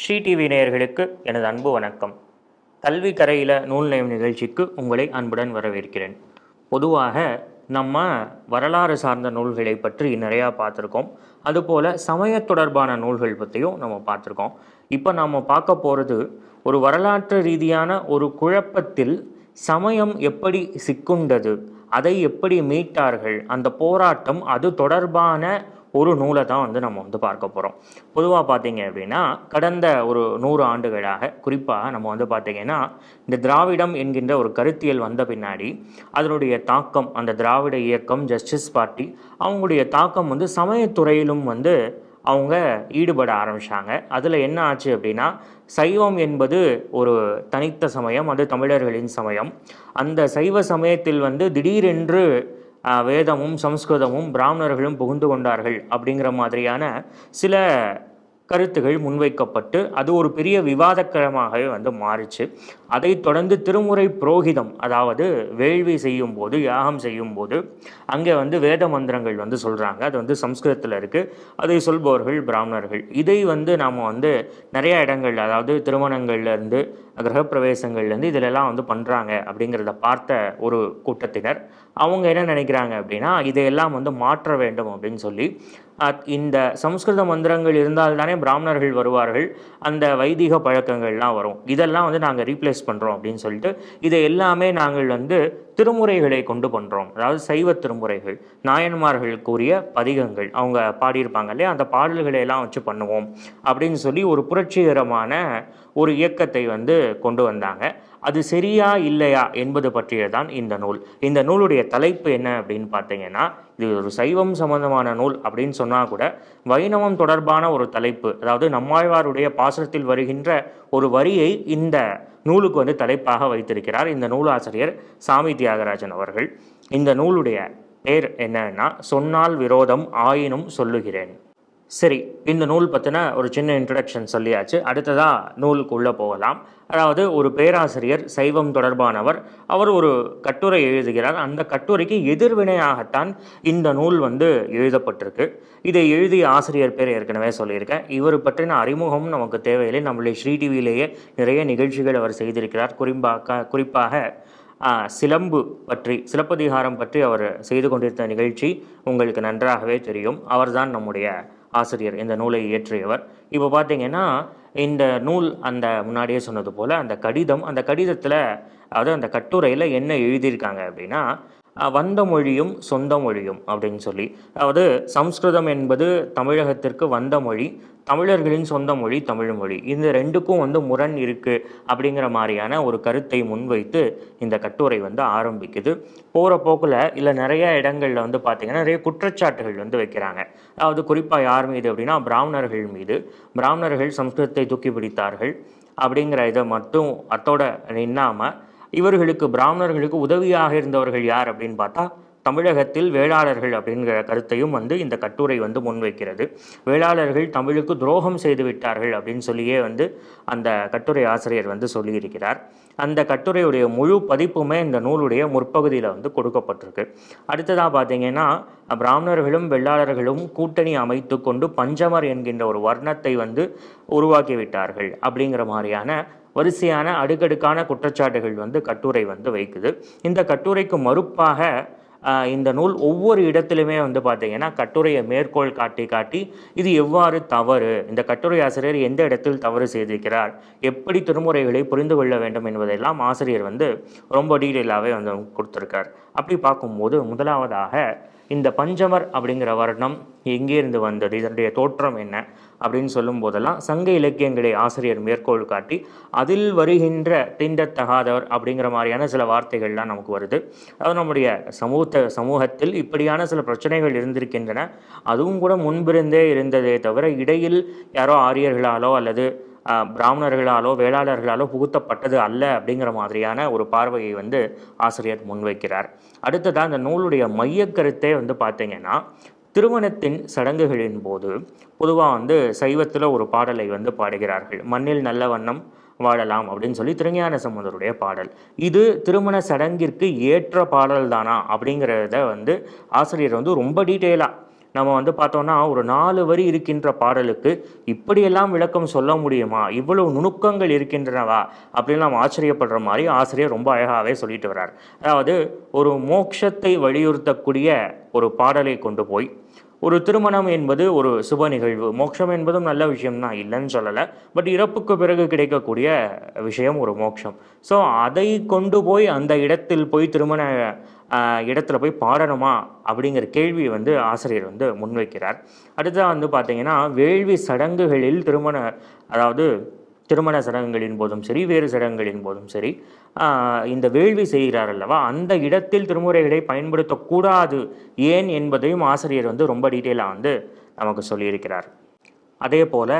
Sri TV நேயர்களுக்கு எனது அன்பு வணக்கம். கல்வி கரையில் நூல் நயம் நிகழ்ச்சிக்கு உங்களை அன்புடன் வரவேற்கிறேன். பொதுவாக நம்ம வரலாறு சார்ந்த நூல்களை பற்றி நிறையா பார்த்துருக்கோம். அதுபோல் சமய தொடர்பான நூல்கள் பற்றியும் நம்ம பார்த்துருக்கோம். இப்போ நாம் பார்க்க போகிறது ஒரு வரலாற்று ரீதியான ஒரு குழப்பத்தில் சமயம் எப்படி சிக்குண்டது அதை எப்படி மீட்டார்கள் அந்த போராட்டம் அது தொடர்பான ஒரு நூலை தான் வந்து நம்ம வந்து பார்க்க போகிறோம் பொதுவாக பார்த்தீங்க அப்படின்னா கடந்த ஒரு நூறு ஆண்டுகளாக குறிப்பாக நம்ம வந்து பார்த்தீங்கன்னா இந்த திராவிடம் என்கின்ற ஒரு கருத்தியல் வந்த பின்னாடி அதனுடைய தாக்கம் அந்த திராவிட இயக்கம் ஜஸ்டிஸ் பார்ட்டி அவங்களுடைய தாக்கம் வந்து சமயத்துறையிலும் வந்து அவங்க ஈடுபட ஆரம்பிச்சாங்க. அதில் என்ன ஆச்சு அப்படின்னா சைவம் என்பது ஒரு தனித்த சமயம் அது தமிழர்களின் சமயம். அந்த சைவ சமயத்தில் வந்து திடீரென்று வேதமும் சம்ஸ்கிருதமும் பிராமணர்களும் புகுந்து கொண்டார்கள் அப்படிங்கிற மாதிரியான சில கருத்துகள் முன்வைக்கப்பட்டு அது ஒரு பெரிய விவாதக்கிழமாகவே வந்து மாறிச்சு. அதைத் தொடர்ந்து திருமுறை புரோகிதம் அதாவது வேள்வி செய்யும் போது யாகம் செய்யும் போது அங்கே வந்து வேத மந்திரங்கள் வந்து சொல்கிறாங்க அது வந்து சம்ஸ்கிருதத்தில் இருக்குது அதை சொல்பவர்கள் பிராமணர்கள். இதை வந்து நாம் வந்து நிறைய இடங்கள் அதாவது திருமணங்கள்லேருந்து கிரகப்பிரவேசங்கள்லேருந்து இதிலெல்லாம் வந்து பண்ணுறாங்க அப்படிங்கிறத பார்த்த ஒரு கூட்டத்தினர். அவங்க என்ன நினைக்கிறாங்க அப்படின்னா இதையெல்லாம் வந்து மாற்ற வேண்டும் அப்படின்னு சொல்லி இந்த சம்ஸ்கிருத மந்திரங்கள் இருந்தால்தானே பிராமணர்கள் வருவார்கள். அந்த வைதிக பழக்கங்கள்லாம் வரும். இதெல்லாம் வந்து நாங்கள் ரீப்ளேஸ் பண்ணுறோம் அப்படின்னு சொல்லிட்டு இதை எல்லாமே நாங்கள் வந்து திருமுறைகளை கொண்டு பண்ணுறோம் அதாவது சைவ திருமுறைகள் நாயன்மார்கள் கூறிய பதிகங்கள் அவங்க பாடியிருப்பாங்க இல்லையா? அந்த பாடல்களை எல்லாம் வச்சு பண்ணுவோம் அப்படின்னு சொல்லி ஒரு புரட்சிகரமான ஒரு இயக்கத்தை வந்து கொண்டு வந்தாங்க. அது சரியா இல்லையா என்பது பற்றியதான் இந்த நூல். இந்த நூலுடைய தலைப்பு என்ன அப்படின்னு பார்த்தீங்கன்னா இது ஒரு சைவம் சம்பந்தமான நூல் அப்படின்னு சொன்னால் கூட வைணவம் தொடர்பான ஒரு தலைப்பு. அதாவது நம்மாழ்வாருடைய பாசத்தில் வருகின்ற ஒரு வரியை இந்த நூலுக்கு வந்து தலைப்பாக வைத்திருக்கிறார் இந்த நூலாசிரியர் சாமி தியாகராஜன் அவர்கள். இந்த நூலுடைய பேர் என்னன்னா சொன்னால் விரோதம் ஆயினும் சொல்லுகிறேன். சரி இந்த நூல் பற்றின ஒரு சின்ன இன்ட்ரடக்ஷன் சொல்லியாச்சு. அடுத்ததாக நூலுக்குள்ளே போகலாம். அதாவது ஒரு பேராசிரியர் சைவம் தொடர்பானவர் அவர் ஒரு கட்டுரை எழுதுகிறார். அந்த கட்டுரைக்கு எதிர்வினையாகத்தான் இந்த நூல் வந்து எழுதப்பட்டிருக்கு. இதை எழுதிய ஆசிரியர் பேர் ஏற்கனவே சொல்லியிருக்கேன். இவர் பற்றின அறிமுகம் நமக்கு தேவையில்லை. நம்மளுடைய ஸ்ரீ டிவியிலேயே நிறைய நிகழ்ச்சிகள் அவர் செய்திருக்கிறார். குறிப்பாக குறிப்பாக சிலம்பு பற்றி சிலப்பதிகாரம் பற்றி அவர் செய்து கொண்டிருந்த நிகழ்ச்சி உங்களுக்கு நன்றாகவே தெரியும். அவர்தான் நம்முடைய ஆசிரியர் இந்த நூலை இயற்றியவர். இப்போ பார்த்தீங்கன்னா இந்த நூல் அந்த முன்னாடியே சொன்னது போல் அந்த கடிதம் அந்த கடிதத்தில் அதாவது அந்த கட்டுரையில் என்ன எழுதியிருக்காங்க அப்படின்னா வந்த மொழியும் சொந்த மொழியும் அப்படின்னு சொல்லி. அதாவது சம்ஸ்கிருதம் என்பது தமிழகத்திற்கு வந்த மொழி தமிழர்களின் சொந்த மொழி தமிழ் மொழி. இந்த ரெண்டுக்கும் வந்து முரண் இருக்குது அப்படிங்கிற மாதிரியான ஒரு கருத்தை முன்வைத்து இந்த கட்டுரை வந்து ஆரம்பிக்குது. போகிற போக்கில் இல்லை நிறைய இடங்களில் வந்து பார்த்திங்கன்னா நிறைய குற்றச்சாட்டுகள் வந்து வைக்கிறாங்க. அதாவது குறிப்பாக யார் மீது அப்படின்னா பிராமணர்கள் மீது. பிராமணர்கள் சம்ஸ்கிருதத்தை தூக்கி பிடித்தார்கள் அப்படிங்கிற இதை மட்டும் அத்தோட நின்னாமல் இவர்களுக்கு பிராமணர்களுக்கு உதவியாக இருந்தவர்கள் யார் அப்படின்னு பார்த்தா தமிழகத்தில் வேளாளர்கள் அப்படிங்கிற கருத்தையும் வந்து இந்த கட்டுரை வந்து முன்வைக்கிறது. வேளாளர்கள் தமிழுக்கு துரோகம் செய்து விட்டார்கள் அப்படின்னு சொல்லியே வந்து அந்த கட்டுரை ஆசிரியர் வந்து சொல்லியிருக்கிறார். அந்த கட்டுரையுடைய முழு பதிப்புமே இந்த நூலுடைய முற்பகுதியில் வந்து கொடுக்கப்பட்டிருக்கு. அடுத்ததாக பார்த்தீங்கன்னா பிராமணர்களும் வெள்ளாளர்களும் கூட்டணி அமைத்து கொண்டு பஞ்சமர் என்கின்ற ஒரு வர்ணத்தை வந்து உருவாக்கிவிட்டார்கள் அப்படிங்கிற மாதிரியான வரிசையான அடுக்கடுக்கான குற்றச்சாட்டுகள் வந்து கட்டுரை வந்து வைக்குது. இந்த கட்டுரைக்கு மறுப்பாக இந்த நூல் ஒவ்வொரு இடத்திலுமே வந்து பார்த்தீங்கன்னா கட்டுரையை மேற்கோள் காட்டி காட்டி இது எவ்வாறு தவறு இந்த கட்டுரை ஆசிரியர் எந்த இடத்தில் தவறு செய்திருக்கிறார் எப்படி திருமுறைகளை புரிந்து கொள்ள வேண்டும் என்பதெல்லாம் ஆசிரியர் வந்து ரொம்ப டீட்டெயிலாகவே வந்து கொடுத்துருக்கார். அப்படி பார்க்கும்போது முதலாவதாக இந்த பஞ்சமர் அப்படிங்கிற வர்ணம் எங்கேருந்து வந்தது? இதனுடைய தோற்றம் என்ன? அப்படின்னு சொல்லும் போதெல்லாம் சங்க இலக்கியங்களை ஆசிரியர் மேற்கோள் காட்டி அதில் வருகின்ற தீண்டத்தகாதவர் அப்படிங்கிற மாதிரியான சில வார்த்தைகள்லாம் நமக்கு வருது. அதாவது நம்முடைய சமூக சமூகத்தில் இப்படியான சில பிரச்சனைகள் இருந்திருக்கின்றன. அதுவும் கூட முன்பிருந்தே இருந்ததே தவிர இடையில் யாரோ ஆரியர்களாலோ அல்லது பிராமணர்களாலோ வேளாளர்களாலோ புகுத்தப்பட்டது அல்ல அப்படிங்கிற மாதிரியான ஒரு பார்வையை வந்து ஆசிரியர் முன்வைக்கிறார். அடுத்ததாக அந்த நூலுடைய மையக்கருத்தே வந்து பார்த்தீங்கன்னா திருமணத்தின் சடங்குகளின் போது பொதுவாக வந்து சைவத்தில் ஒரு பாடலை வந்து பாடுகிறார்கள். மண்ணில் நல்ல வண்ணம் வாழலாம் அப்படின்னு சொல்லி திருஞான சம்பந்தருடைய பாடல். இது திருமண சடங்கிற்கு ஏற்ற பாடல் தானா அப்படிங்கிறத வந்து ஆசிரியர் வந்து ரொம்ப டீட்டெயிலாக நம்ம வந்து பார்த்தோம்னா ஒரு நாலு வரி இருக்கின்ற பாடலுக்கு இப்படியெல்லாம் விளக்கம் சொல்ல முடியுமா? இவ்வளவு நுணுக்கங்கள் இருக்கின்றனவா? அப்படின்னு நம்ம ஆச்சரியப்படுற மாதிரி ஆசிரியர் ரொம்ப அழகாகவே சொல்லிட்டு வர்றார். அதாவது ஒரு மோட்சத்தை வலியுறுத்தக்கூடிய ஒரு பாடலை கொண்டு போய் ஒரு திருமணம் என்பது ஒரு சுப நிகழ்வு. மோட்சம் என்பதும் நல்ல விஷயம் தான் இல்லைன்னு சொல்லலை. பட் இறப்புக்கு பிறகு கிடைக்கக்கூடிய விஷயம் ஒரு மோட்சம் ஸோ அதை கொண்டு போய் அந்த இடத்தில் போய் திருமண இடத்துல போய் பாடணுமா அப்படிங்கிற கேள்வியை வந்து ஆசிரியர் வந்து முன்வைக்கிறார். அடுத்ததாக வந்து பார்த்தீங்கன்னா வேள்வி சடங்குகளில் திருமண அதாவது திருமண சடங்குகளின் போதும் சரி வேறு சடங்குகளின் போதும் சரி இந்த வேள்வி செய்கிறார் அல்லவா? அந்த இடத்தில் திருமுறைகளை பயன்படுத்தக்கூடாது ஏன் என்பதையும் ஆசிரியர் வந்து ரொம்ப டீட்டெயிலாக வந்து நமக்கு சொல்லியிருக்கிறார். அதே போல்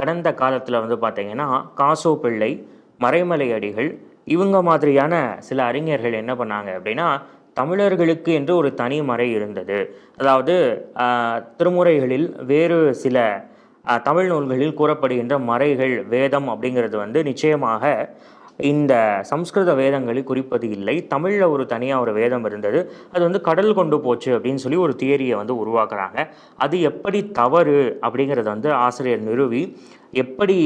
கடந்த காலத்தில் வந்து பார்த்தீங்கன்னா காசோ பிள்ளை மறைமலை அடிகள் இவங்க மாதிரியான சில அறிஞர்கள் என்ன பண்ணாங்க அப்படின்னா தமிழர்களுக்கு என்று ஒரு தனி மறை இருந்தது. அதாவது திருமுறைகளில் வேறு சில தமிழ் நூல்களில் கூறப்படுகின்ற மறைகள் வேதம் அப்படிங்கிறது வந்து நிச்சயமாக இந்த சம்ஸ்கிருத வேதங்களை குறிப்பது இல்லை. தமிழில் ஒரு தனியாக ஒரு வேதம் இருந்தது. அது வந்து கடல் கொண்டு போச்சு அப்படின்னு சொல்லி ஒரு தியரியை வந்து உருவாக்குறாங்க. அது எப்படி தவறு அப்படிங்கிறத வந்து ஆசிரியர் நிறுவி எப்படி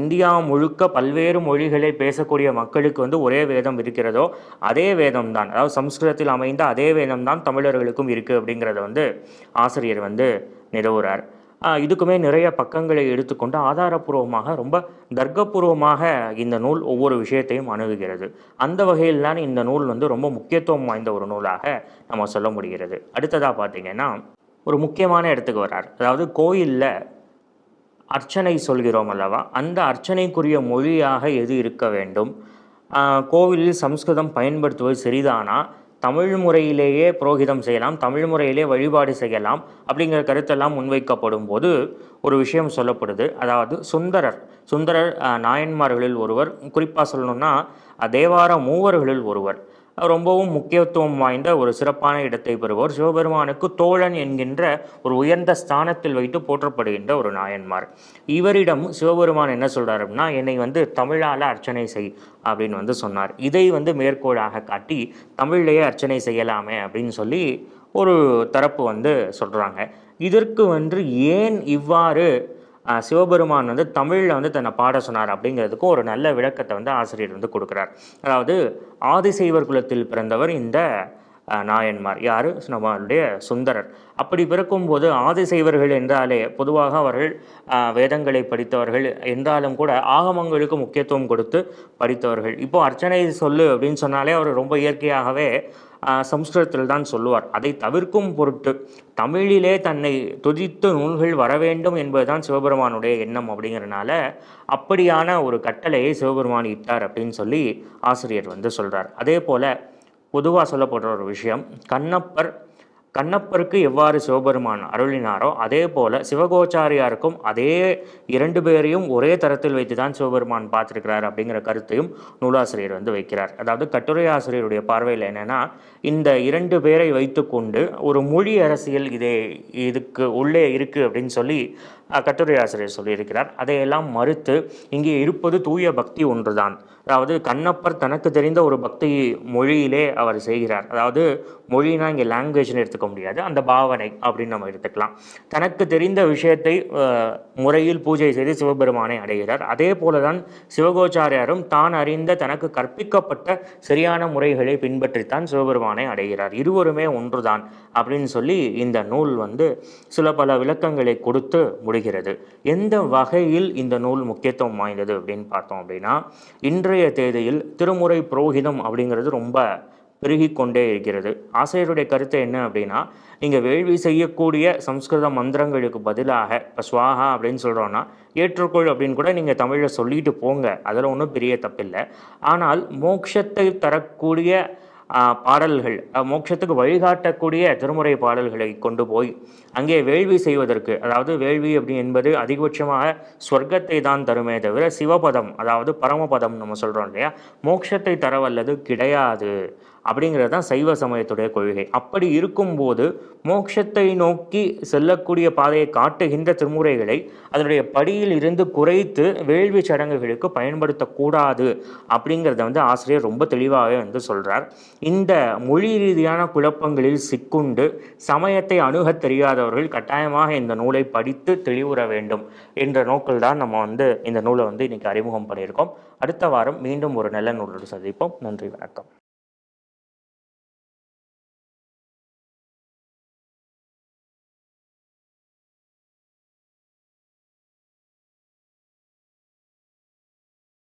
இந்தியா முழுக்க பல்வேறு மொழிகளை பேசக்கூடிய மக்களுக்கு வந்து ஒரே வேதம் இருக்கிறதோ அதே வேதம் தான். அதாவது சம்ஸ்கிருதத்தில் அமைந்த அதே வேதம் தான் தமிழர்களுக்கும் இருக்குது அப்படிங்கிறத வந்து ஆசிரியர் வந்து நிறுவுறார். இதுக்குமே நிறைய பக்கங்களை எடுத்துக்கொண்டு ஆதாரப்பூர்வமாக ரொம்ப தர்க்கபூர்வமாக இந்த நூல் ஒவ்வொரு விஷயத்தையும் அணுகுகிறது. அந்த வகையில் தான் இந்த நூல் வந்து ரொம்ப முக்கியத்துவம் வாய்ந்த ஒரு நூலாக நம்ம சொல்ல முடிகிறது. அடுத்ததாக பார்த்தீங்கன்னா ஒரு முக்கியமான இடத்துக்கு வர்றார். அதாவது கோயிலில் அர்ச்சனை சொல்கிறோம் அல்லவா? அந்த அர்ச்சனைக்குரிய மொழியாக எது இருக்க வேண்டும்? கோவிலில் சம்ஸ்கிருதம் பயன்படுத்துவது சரிதானா தமிழ் முறையிலேயே புரோகிதம் செய்யலாம் தமிழ் முறையிலே வழிபாடு செய்யலாம் அப்படிங்கிற கருத்தெல்லாம் முன்வைக்கப்படும் போது ஒரு விஷயம் சொல்லப்படுது. அதாவது சுந்தரர் சுந்தரர் நாயன்மார்களில் ஒருவர் குறிப்பாக சொல்லணும்னா தேவார மூவர்களில் ஒருவர். ரொம்பவும் முக்கியத்துவம் வாய்ந்த ஒரு சிறப்பான இடத்தை பெறுவோர் சிவபெருமானுக்கு தோழன் என்கின்ற ஒரு உயர்ந்த ஸ்தானத்தில் வைத்து போற்றப்படுகின்ற ஒரு நாயன்மார். இவரிடம் சிவபெருமான் என்ன சொல்றார் அப்படின்னா என்னை வந்து தமிழால் அர்ச்சனை செய் அப்படின்னு வந்து சொன்னார். இதை வந்து மேற்கோளாக காட்டி தமிழ்லேயே அர்ச்சனை செய்யலாமே அப்படின்னு சொல்லி ஒரு தரப்பு வந்து சொல்கிறாங்க இதற்கு வந்து ஏன் இவ்வாறு சிவபெருமான் வந்து தமிழில் வந்து தன்னை பாட சொன்னார் அப்படிங்கிறதுக்கும் ஒரு நல்ல விளக்கத்தை வந்து ஆசிரியர் வந்து கொடுக்குறார். அதாவது ஆதிசைவர் குலத்தில் பிறந்தவர் இந்த நாயன்மார். யார்? நம்மளுடைய சுந்தரர். அப்படி பிறக்கும்போது ஆதிசைவர்கள் என்றாலே பொதுவாக அவர்கள் வேதங்களை படித்தவர்கள் என்றாலும் கூட ஆகமங்களுக்கு முக்கியத்துவம் கொடுத்து படித்தவர்கள். இப்போ அர்ச்சனை சொல்லு அப்படின்னு சொன்னாலே அவர் ரொம்ப இயற்கையாகவே சம்ஸ்கிருதத்தில் தான் சொல்லுவார். அதை தவிர்க்கும் பொருட்டு தமிழிலே தன்னை துதித்து நூல்கள் வர வேண்டும் என்பதுதான் சிவபெருமானுடைய எண்ணம் அப்படிங்கிறனால அப்படியான ஒரு கட்டளையை சிவபெருமான் இட்டார் அப்படின்னு சொல்லி ஆசிரியர் வந்து சொல்கிறார் அதே போல் பொதுவாக சொல்லப்படுற ஒரு விஷயம் கண்ணப்பர் கண்ணப்பருக்கு எவ்வாறு சிவபெருமான் அருளினாரோ அதே போல சிவகோச்சாரியாருக்கும் அதே இரண்டு பேரையும் ஒரே தரத்தில் வைத்து தான் சிவபெருமான் பார்த்துருக்கிறார் அப்படிங்கிற கருத்தையும் நூலாசிரியர் வந்து வைக்கிறார். அதாவது கட்டுரை ஆசிரியருடைய பார்வையில் என்னென்னா இந்த இரண்டு பேரை வைத்துக்கொண்டு ஒரு மொழி அரசியல் இதே இதுக்கு உள்ளே இருக்குது அப்படின்னு சொல்லி கட்டுரை ஆசிரியர் சொல்லியிருக்கிறார். அதையெல்லாம் மறுத்து இங்கே இருப்பது தூய பக்தி ஒன்றுதான். அதாவது கண்ணப்பர் தனக்கு தெரிந்த ஒரு பக்தி மொழியிலே அவர் செய்கிறார். அதாவது மொழினா இங்கே லாங்குவேஜ்னு எடுத்துக்க முடியாது. அந்த பாவனை அப்படின்னு நம்ம எடுத்துக்கலாம். தனக்கு தெரிந்த விஷயத்தை முறையில் பூஜை செய்து சிவபெருமானை அடைகிறார். அதே போல தான் சிவகோச்சாரியாரும் தான் அறிந்த தனக்கு கற்பிக்கப்பட்ட சரியான முறைகளை பின்பற்றித்தான் சிவபெருமானை அடைகிறார். இருவருமே ஒன்றுதான் அப்படின்னு சொல்லி இந்த நூல் வந்து சில பல விளக்கங்களை கொடுத்து முடிகிறது எந்த வகையில் இந்த நூல் முக்கியத்துவம் வாய்ந்தது அப்படின்னு பார்த்தோம் அப்படின்னா இன்றைய தேதியில் திருமுறை புரோகிதம் அப்படிங்கிறது ரொம்ப பெருகி கொண்டே இருக்கிறது. ஆசிரியருடைய கருத்து என்ன அப்படின்னா நீங்கள் வேள்வி செய்யக்கூடிய சம்ஸ்கிருத மந்திரங்களுக்கு பதிலாக இப்போ ஸ்வாஹா அப்படின்னு சொல்கிறோன்னா ஏற்றுக்கொள் அப்படின்னு கூட நீங்கள் தமிழில் சொல்லிட்டு போங்க. அதில் ஒன்றும் பெரிய தப்பில்லை. ஆனால் மோட்சத்தை தரக்கூடிய பாடல்கள். மோட்சத்துக்கு வழிகாட்டக்கூடிய திருமுறை பாடல்களை கொண்டு போய் அங்கே வேள்வி செய்வதற்கு அதாவது வேள்வி அப்படி என்பது அதிகபட்சமாக சொர்க்கத்தை தான் தருமே தவிர சிவபதம் அதாவது பரமபதம் நம்ம சொல்கிறோம் இல்லையா? மோட்சத்தை தரவல்லது கிடையாது. அப்படிங்கிறது தான் சைவ சமயத்துடைய கொள்கை. அப்படி இருக்கும்போது மோட்சத்தை நோக்கி செல்லக்கூடிய பாதையை காட்டுகின்ற திருமுறைகளை அதனுடைய படியில் இருந்து குறைத்து வேள்வி சடங்குகளுக்கு பயன்படுத்தக்கூடாது அப்படிங்கிறத வந்து ஆசிரியர் ரொம்ப தெளிவாகவே வந்து சொல்கிறார் இந்த மொழி ரீதியான குழப்பங்களில் சிக்குண்டு சமயத்தை அணுகத் தெரியாதவர்கள் கட்டாயமாக இந்த நூலை படித்து தெளிவுற வேண்டும் என்ற நோக்கில் தான் நம்ம வந்து இந்த நூலை வந்து இன்னைக்கு அறிமுகம் பண்ணியிருக்கோம் அடுத்த வாரம் மீண்டும் ஒரு நல்ல நூலோடு சந்திப்போம். நன்றி வணக்கம்.